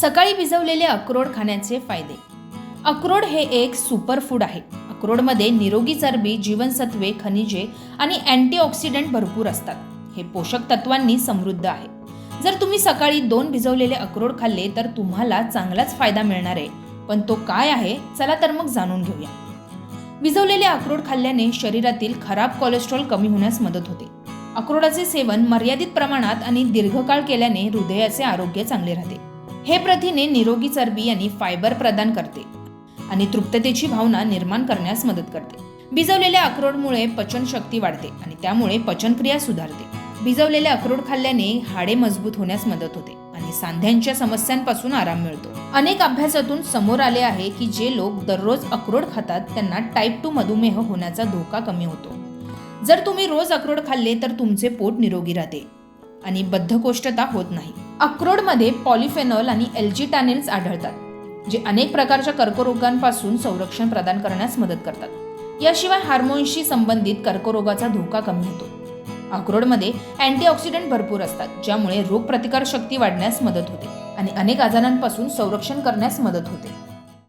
सकाळी भिजवलेले अक्रोड खाण्याचे फायदे. अक्रोड हे एक सुपर फूड आहे. अक्रोडमध्ये निरोगी चरबी जीवनसत्वे खनिजे आणि अँटीऑक्सिडंट भरपूर असतात. हे पोषक तत्वांनी समृद्ध आहे. जर तुम्ही सकाळी दोन भिजवलेले अक्रोड खाल्ले तर तुम्हाला चांगलाच फायदा मिळणार आहे. पण तो काय आहे? चला तर मग जाणून घेऊया. भिजवलेले अक्रोड खाल्ल्याने शरीरातील खराब कोलेस्ट्रॉल कमी होण्यास मदत होते. अक्रोडाचे सेवन मर्यादित प्रमाणात आणि दीर्घकाळ केल्याने हृदयाचे आरोग्य चांगले राहते. हे प्रथिने निरोगी चरबी आणि फायबर प्रदान करते आणि तृप्ततेची भावना निर्माण करण्यास मदत करते. भिजवलेल्या अक्रोडमुळे पचनशक्ती वाढते आणि त्यामुळे पचनक्रिया सुधारते. भिजवलेले अक्रोड खाल्ल्याने हाडे मजबूत होण्यास मदत होते आणि सांध्यांच्या समस्यांपासून आराम मिळतो. अनेक अभ्यासातून समोर आले आहे की जे लोक दररोज अक्रोड खातात त्यांना टाईप टू मधुमेह होण्याचा धोका कमी होतो. जर तुम्ही रोज अक्रोड खाल्ले तर तुमचे पोट निरोगी राहते. आणि बद्धकोष्ठता होत नाही. अक्रोडमध्ये पॉलिफेनॉल आणि एल्जिटानिल्स आढळतात जे अनेक प्रकारच्या कर्करोगांपासून संरक्षण प्रदान करण्यास मदत करतात. याशिवाय हार्मोन्सशी संबंधित कर्करोगाचा धोका कमी होतो. अक्रोडमध्ये अँटीऑक्सिडंट भरपूर असतात ज्यामुळे रोगप्रतिकार शक्ती वाढण्यास मदत होते आणि अनेक आजारांपासून संरक्षण करण्यास मदत होते.